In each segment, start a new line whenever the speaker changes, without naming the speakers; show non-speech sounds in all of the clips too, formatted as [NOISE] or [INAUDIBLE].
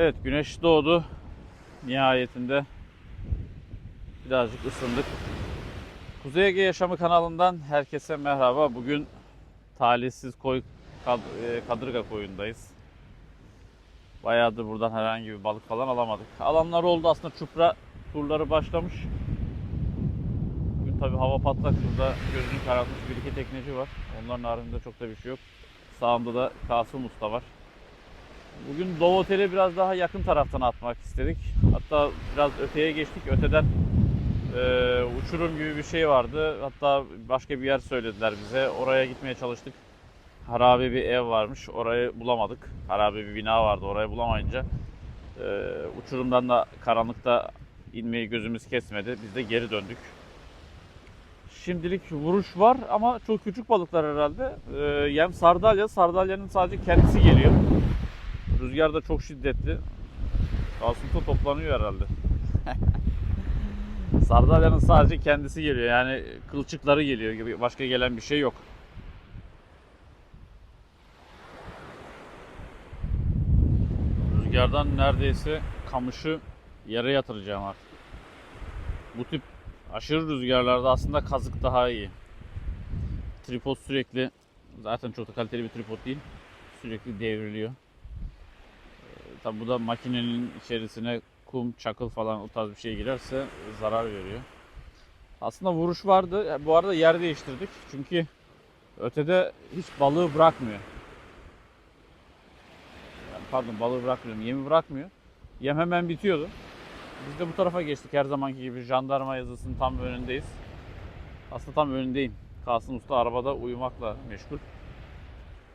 Evet güneş doğdu. Nihayetinde birazcık ısındık. Kuzey Ege Yaşamı kanalından herkese merhaba. Bugün talihsiz koy e, kadırga koyundayız. Bayağıdır buradan herhangi bir balık falan alamadık. Alanlar oldu aslında çupra turları başlamış. Bugün tabi hava patlak şurada gözünü karartmış bir iki tekneci var. Onların haricinde çok da bir şey yok. Sağımda da Kasım Usta var. Bugün Doğu Otel'i biraz daha yakın taraftan atmak istedik. Hatta biraz öteye geçtik. Öteden e, uçurum gibi bir şey vardı. Hatta başka bir yer söylediler bize. Oraya gitmeye çalıştık. Harabe bir ev varmış. Orayı bulamadık. Harabe bir bina vardı. Orayı bulamayınca e, uçurumdan da karanlıkta inmeyi gözümüz kesmedi. Biz de geri döndük. Şimdilik vuruş var ama çok küçük balıklar herhalde. E, yem sardalya. Sardalyanın sadece kendisi geliyor. Rüzgar da çok şiddetli. Kasıntı toplanıyor herhalde. [LAUGHS] Sardalyanın sadece kendisi geliyor. Yani kılçıkları geliyor gibi. Başka gelen bir şey yok. Rüzgardan neredeyse kamışı yere yatıracağım artık. Bu tip aşırı rüzgarlarda aslında kazık daha iyi. Tripod sürekli zaten çok da kaliteli bir tripod değil. Sürekli devriliyor. Tabi bu da makinenin içerisine kum, çakıl falan o tarz bir şey girerse zarar veriyor. Aslında vuruş vardı. Bu arada yer değiştirdik. Çünkü ötede hiç balığı bırakmıyor. Yani pardon balığı bırakmıyor. Yemi bırakmıyor. Yem hemen bitiyordu. Biz de bu tarafa geçtik her zamanki gibi. Jandarma yazısının tam önündeyiz. Aslında tam önündeyim. Kasım Usta arabada uyumakla meşgul.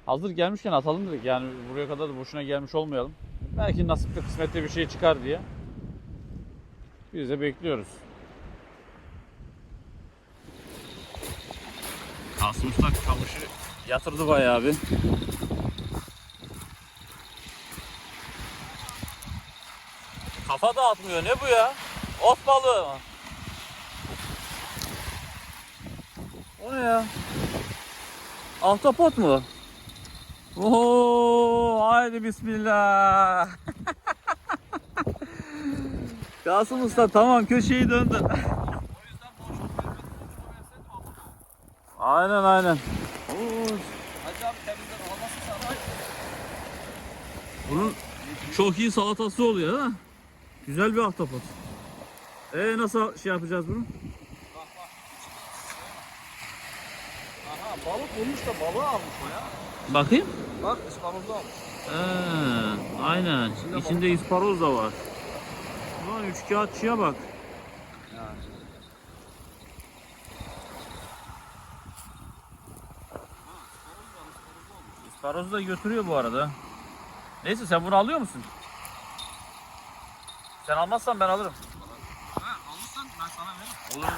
Hazır gelmişken atalım dedik. Yani buraya kadar da boşuna gelmiş olmayalım. Belki nasipte kısmette bir şey çıkar diye. Biz de bekliyoruz. Kasım Usta kamışı yatırdı bayağı bir. Kafa dağıtmıyor. Ne bu ya? Ot balığı mı? O ne ya? Ahtapot mu? Oo, haydi bismillah. [LAUGHS] Kasım Usta tamam köşeyi döndün. aynen aynen. Oo, bunun çok iyi salatası oluyor ha. Güzel bir ahtapot. E nasıl şey yapacağız bunu?
Aha balık bulmuş da balığı almış o ya.
Bakayım.
Bak ıspanozlu almış.
Ee, aynen.
İçinde
İçinde isparoz da var. Ulan üç kağıtçıya bak.
Yani.
İsparozu da götürüyor bu arada. Neyse sen bunu alıyor musun? Sen almazsan ben alırım.
Ha alırsan ben sana veririm.
Olur.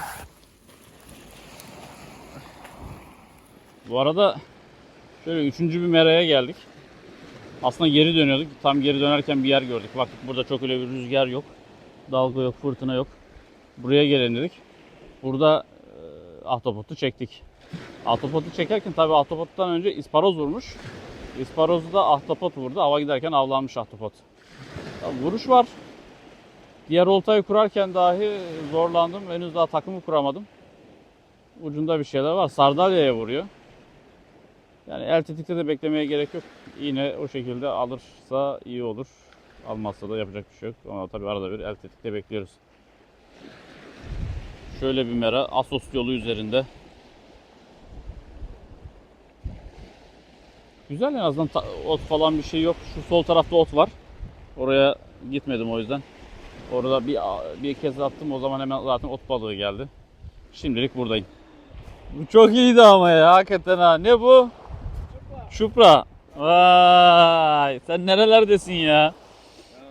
Bu arada şöyle üçüncü bir meraya geldik. Aslında geri dönüyorduk. Tam geri dönerken bir yer gördük. Baktık burada çok öyle bir rüzgar yok. Dalga yok, fırtına yok. Buraya gelelim dedik. Burada e, ahtapotu çektik. Ahtapotu çekerken tabii ahtapottan önce isparoz vurmuş. İsparozu da ahtapot vurdu. Hava giderken avlanmış ahtapot. Tabii vuruş var. Diğer oltayı kurarken dahi zorlandım. Henüz daha takımı kuramadım. Ucunda bir şeyler var. Sardalya'ya vuruyor. Yani el tetikte de beklemeye gerek yok. Yine o şekilde alırsa iyi olur. Almazsa da yapacak bir şey yok. Ama tabii arada bir el tetikte bekliyoruz. Şöyle bir mera Asos yolu üzerinde. Güzel en azından ot falan bir şey yok. Şu sol tarafta ot var. Oraya gitmedim o yüzden. Orada bir bir kez attım o zaman hemen zaten ot balığı geldi. Şimdilik buradayım. Bu çok iyiydi ama ya hakikaten ha. Ne bu? Çupra. Vay sen nerelerdesin ya?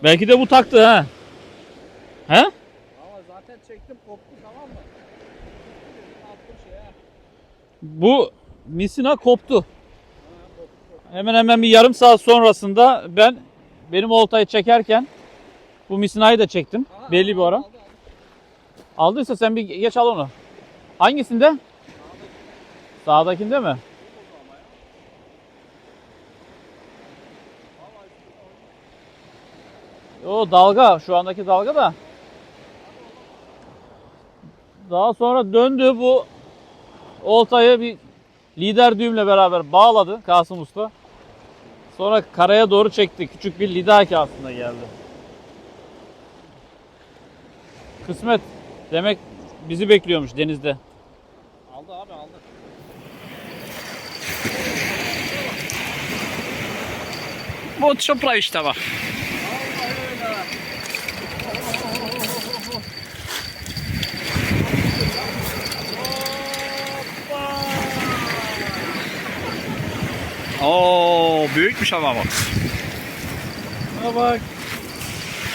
Belki de bu taktı ha. He?
Ama zaten çektim koptu tamam mı?
Bu misina koptu. Hemen hemen bir yarım saat sonrasında ben benim oltayı çekerken bu misinayı da çektim.
Aha,
Belli bir oran.
aldı, aldı.
Aldıysa sen bir geç al onu. Hangisinde? Sağdakinde mi? O dalga şu andaki dalga da. Daha sonra döndü bu oltayı bir lider düğümle beraber bağladı Kasım Usta. Sonra karaya doğru çekti. Küçük bir lidaki aslında geldi. Kısmet. Demek bizi bekliyormuş denizde.
Aldı abi aldı.
Bu çupra işte bak. Oo büyükmüş ama bak.
Ha bak.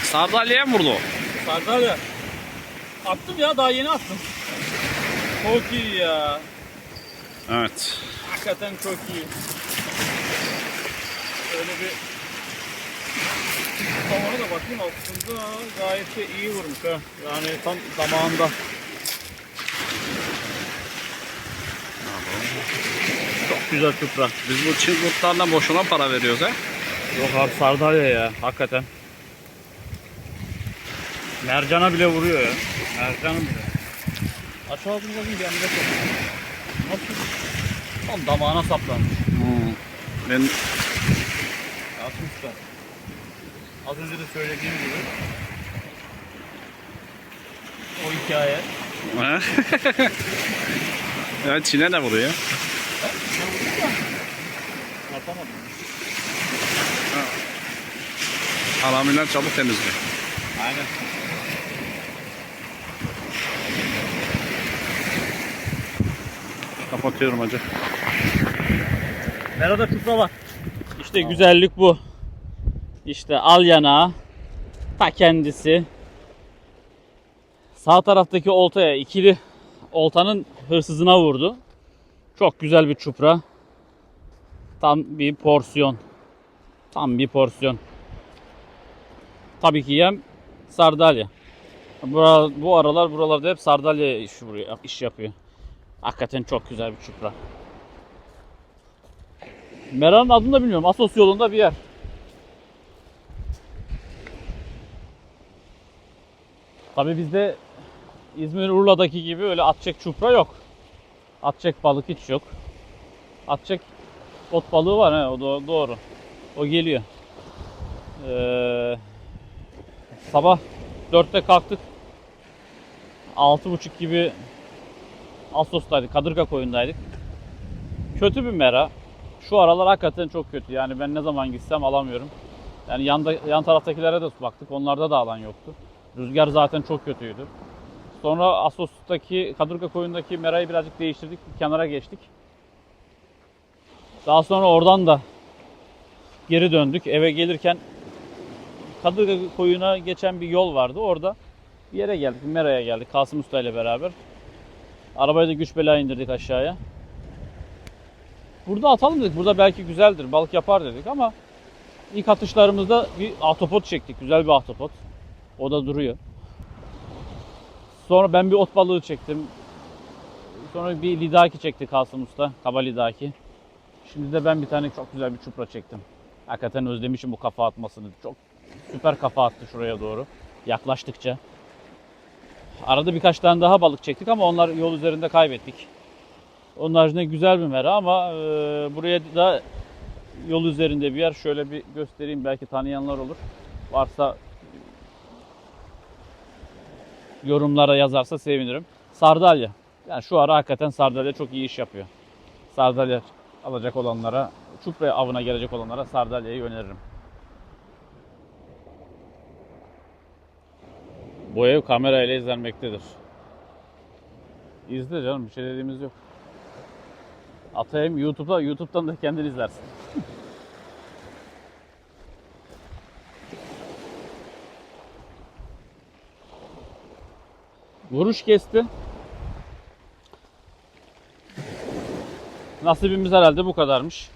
Sardalya'ya mı vurdu?
Sardalya. Attım ya daha yeni attım. Çok iyi ya.
Evet.
Hakikaten çok iyi. Şöyle bir tavana da bakayım aslında gayet de iyi vurmuş ha. Yani tam zamanında. Çok güzel çupra.
Biz bu çılgırtlarla boşuna para veriyoruz ha.
Yok abi sardalya ya hakikaten. Mercana bile vuruyor ya. Mercanı bile. Aç ağzını bakayım bir anda çok. Nasıl? Tam damağına saplanmış.
Hmm. Ben
Usta. Az önce de söylediğim gibi. O hikaye.
Ha? [LAUGHS] ya Çin'e de vuruyor.
Yapamadım.
Alamiler çabuk temizliyor.
Aynen.
Kapatıyorum hacı.
Merada çupra var. İşte güzellik bu. İşte al yanağı. Ta kendisi. Sağ taraftaki oltaya ikili oltanın hırsızına vurdu. Çok güzel bir çupra. Tam bir porsiyon. Tam bir porsiyon. Tabii ki yem sardalya. Bu, aralar buralarda hep sardalya iş, vuruyor, iş yapıyor. Hakikaten çok güzel bir çupra. Meranın adını da bilmiyorum. Asos yolunda bir yer. Tabii bizde İzmir Urla'daki gibi öyle atçek çupra yok. Atçek balık hiç yok. Atçek ot balığı var he, o da doğru. O geliyor. Ee, sabah 4'te kalktık. 6.30 gibi Assos'taydık. Kadırga koyundaydık. Kötü bir mera. Şu aralar hakikaten çok kötü. Yani ben ne zaman gitsem alamıyorum. Yani yanda, yan taraftakilere de baktık. Onlarda da alan yoktu. Rüzgar zaten çok kötüydü. Sonra Assos'taki Kadırga koyundaki merayı birazcık değiştirdik. Kenara geçtik. Daha sonra oradan da geri döndük. Eve gelirken Kadırga koyuna geçen bir yol vardı. Orada bir yere geldik. Bir meraya geldik. Kasım Usta ile beraber. Arabayı da güç bela indirdik aşağıya. Burada atalım dedik. Burada belki güzeldir. Balık yapar dedik ama ilk atışlarımızda bir ahtapot çektik. Güzel bir ahtapot. O da duruyor. Sonra ben bir ot balığı çektim. Sonra bir lidaki çekti Kasım Usta. Kaba lidaki. Şimdi de ben bir tane çok güzel bir çupra çektim. Hakikaten özlemişim bu kafa atmasını. Çok süper kafa attı şuraya doğru. Yaklaştıkça. Arada birkaç tane daha balık çektik ama onlar yol üzerinde kaybettik. Onun haricinde güzel bir mera ama e, buraya da yol üzerinde bir yer. Şöyle bir göstereyim belki tanıyanlar olur. Varsa yorumlara yazarsa sevinirim. Sardalya. Yani şu ara hakikaten sardalya çok iyi iş yapıyor. Sardalya alacak olanlara, çupra avına gelecek olanlara sardalyayı öneririm. Bu ev kamerayla izlenmektedir. İzle canım bir şey dediğimiz yok. Atayım YouTube'da, YouTube'dan da kendin izlersin. [LAUGHS] Vuruş kesti. Nasibimiz herhalde bu kadarmış.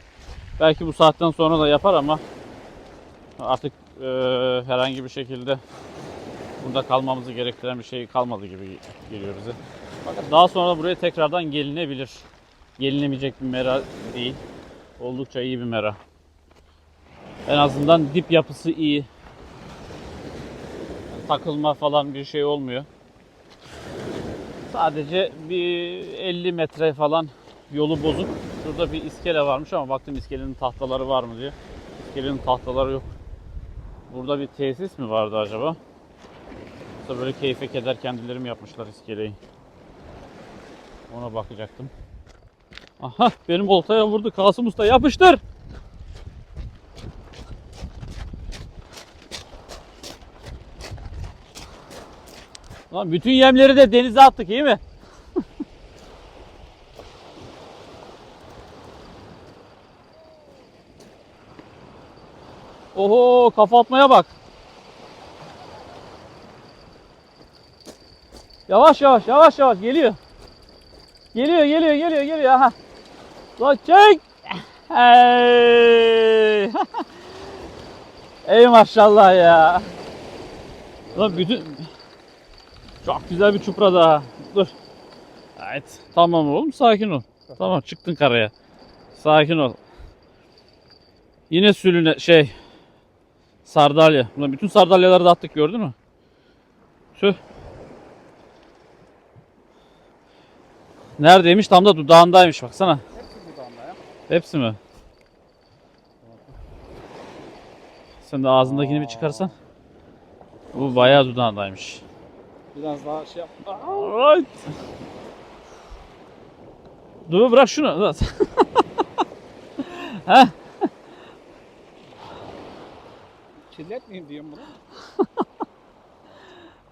Belki bu saatten sonra da yapar ama artık e, herhangi bir şekilde burada kalmamızı gerektiren bir şey kalmadı gibi geliyor bize. Daha sonra buraya tekrardan gelinebilir. Gelinemeyecek bir mera değil. Oldukça iyi bir mera. En azından dip yapısı iyi. takılma falan bir şey olmuyor. Sadece bir 50 metre falan yolu bozuk. Şurada bir iskele varmış ama baktım iskelenin tahtaları var mı diye. İskelenin tahtaları yok. Burada bir tesis mi vardı acaba? Yoksa böyle keyfe keder kendileri mi yapmışlar iskeleyi? Ona bakacaktım. Aha benim oltaya vurdu Kasım Usta yapıştır. Lan bütün yemleri de denize attık iyi mi? [LAUGHS] Oho kafa atmaya bak. Yavaş yavaş yavaş yavaş geliyor. Geliyor geliyor geliyor geliyor aha. Lan çek. Hey. [LAUGHS] Ey maşallah ya. Lan bütün çok güzel bir çupra daha. Dur. Evet. Tamam oğlum sakin ol. Tamam çıktın karaya. Sakin ol. Yine sülüne şey sardalya. Ulan bütün sardalyaları da attık gördün mü? Tüh. Neredeymiş? Tam da dudağındaymış baksana.
Hepsi dudağında ya.
Hepsi mi? Sen de ağzındakini bir çıkarsan. Bu bayağı dudağındaymış.
Biraz daha şey yap.
Alright. Dur bırak şunu. [LAUGHS] Heh.
Kirletmeyeyim diyorum bunu. [LAUGHS]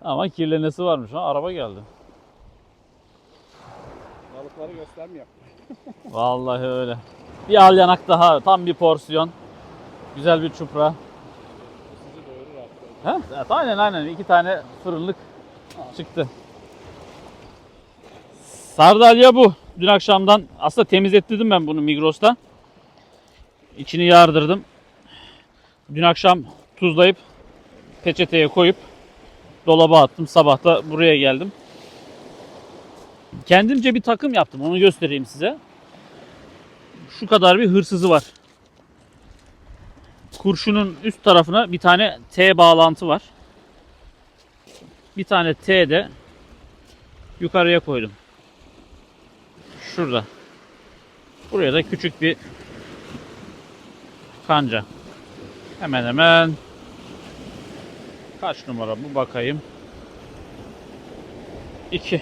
Ama kirlenesi varmış ha. Araba geldi.
Balıkları göstermiyor. [LAUGHS]
Vallahi öyle. Bir al yanak daha. Tam bir porsiyon. Güzel bir çupra.
Sizi doyurur artık.
He? Evet, aynen aynen. İki tane fırınlık çıktı. Sardalya bu. Dün akşamdan aslında temizlettirdim ben bunu Migros'ta. İçini yardırdım. Dün akşam tuzlayıp peçeteye koyup dolaba attım. Sabah da buraya geldim. Kendimce bir takım yaptım. Onu göstereyim size. Şu kadar bir hırsızı var. Kurşunun üst tarafına bir tane T bağlantı var. Bir tane T de yukarıya koydum. Şurada. Buraya da küçük bir kanca. Hemen hemen kaç numara bu bakayım. 2.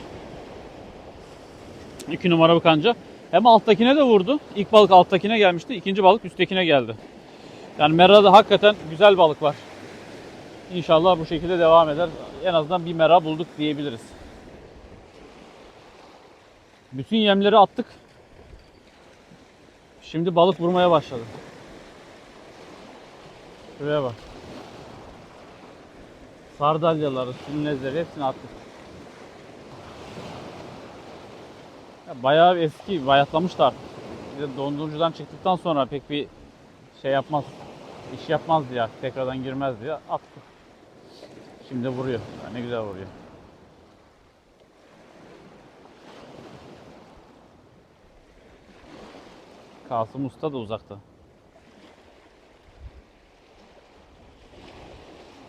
2 numara bu kanca. Hem alttakine de vurdu. İlk balık alttakine gelmişti. ikinci balık üsttekine geldi. Yani Mera'da hakikaten güzel balık var. İnşallah bu şekilde devam eder. En azından bir mera bulduk diyebiliriz. Bütün yemleri attık. Şimdi balık vurmaya başladı. Şuraya bak. Sardalyaları, sünlezleri hepsini attık. Ya bayağı eski, bayatlamıştı artık. Bir de dondurucudan çıktıktan sonra pek bir şey yapmaz. iş yapmaz diye tekrardan girmez diye attık. Şimdi vuruyor. Ne güzel vuruyor. Kasım Usta da uzakta.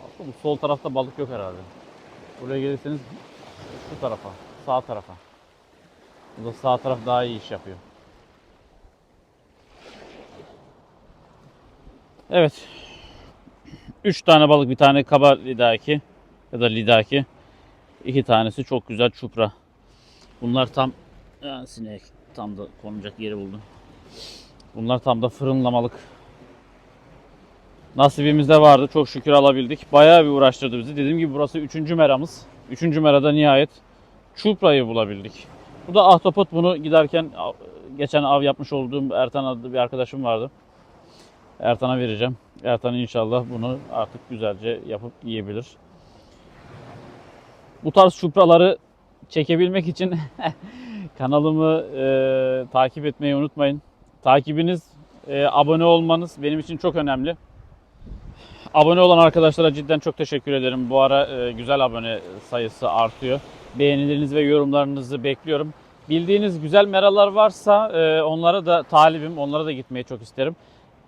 Aslında bu sol tarafta balık yok herhalde. Buraya gelirseniz şu tarafa, sağ tarafa. Bu da sağ taraf daha iyi iş yapıyor. Evet. 3 tane balık, bir tane kaba lidaki ya da lidaki. İki tanesi çok güzel çupra. Bunlar tam ya sinek tam da konacak yeri buldum. Bunlar tam da fırınlamalık. Nasibimizde vardı. Çok şükür alabildik. Bayağı bir uğraştırdı bizi. Dediğim gibi burası 3. meramız. 3. merada nihayet çuprayı bulabildik. Bu da ahtapot. Bunu giderken geçen av yapmış olduğum Ertan adlı bir arkadaşım vardı. Ertan'a vereceğim. Ertan inşallah bunu artık güzelce yapıp yiyebilir. Bu tarz çupraları çekebilmek için [LAUGHS] kanalımı e, takip etmeyi unutmayın. Takibiniz, e, abone olmanız benim için çok önemli. Abone olan arkadaşlara cidden çok teşekkür ederim. Bu ara e, güzel abone sayısı artıyor. Beğenilerinizi ve yorumlarınızı bekliyorum. Bildiğiniz güzel meralar varsa e, onlara da talibim. Onlara da gitmeyi çok isterim.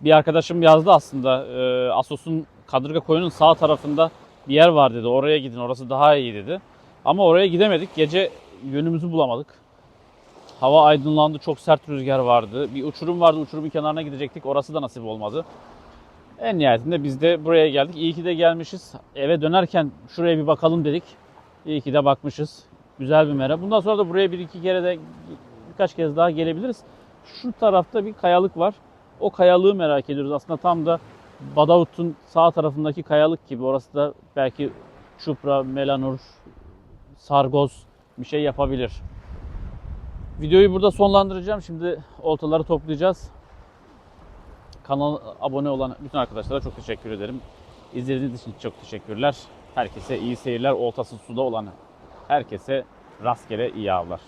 Bir arkadaşım yazdı aslında. E, Asos'un Kadırga Koyun'un sağ tarafında bir yer var dedi. Oraya gidin orası daha iyi dedi. Ama oraya gidemedik. Gece yönümüzü bulamadık. Hava aydınlandı. Çok sert rüzgar vardı. Bir uçurum vardı. Uçurumun kenarına gidecektik. Orası da nasip olmadı. En nihayetinde biz de buraya geldik. İyi ki de gelmişiz. Eve dönerken şuraya bir bakalım dedik. İyi ki de bakmışız. Güzel bir mera. Bundan sonra da buraya bir iki kere de birkaç kez daha gelebiliriz. Şu tarafta bir kayalık var. O kayalığı merak ediyoruz. Aslında tam da Badavut'un sağ tarafındaki kayalık gibi. Orası da belki çupra, melanur, sargoz bir şey yapabilir. Videoyu burada sonlandıracağım. Şimdi oltaları toplayacağız. Kanala abone olan bütün arkadaşlara çok teşekkür ederim. İzlediğiniz için çok teşekkürler. Herkese iyi seyirler. Oltası suda olan herkese rastgele iyi avlar.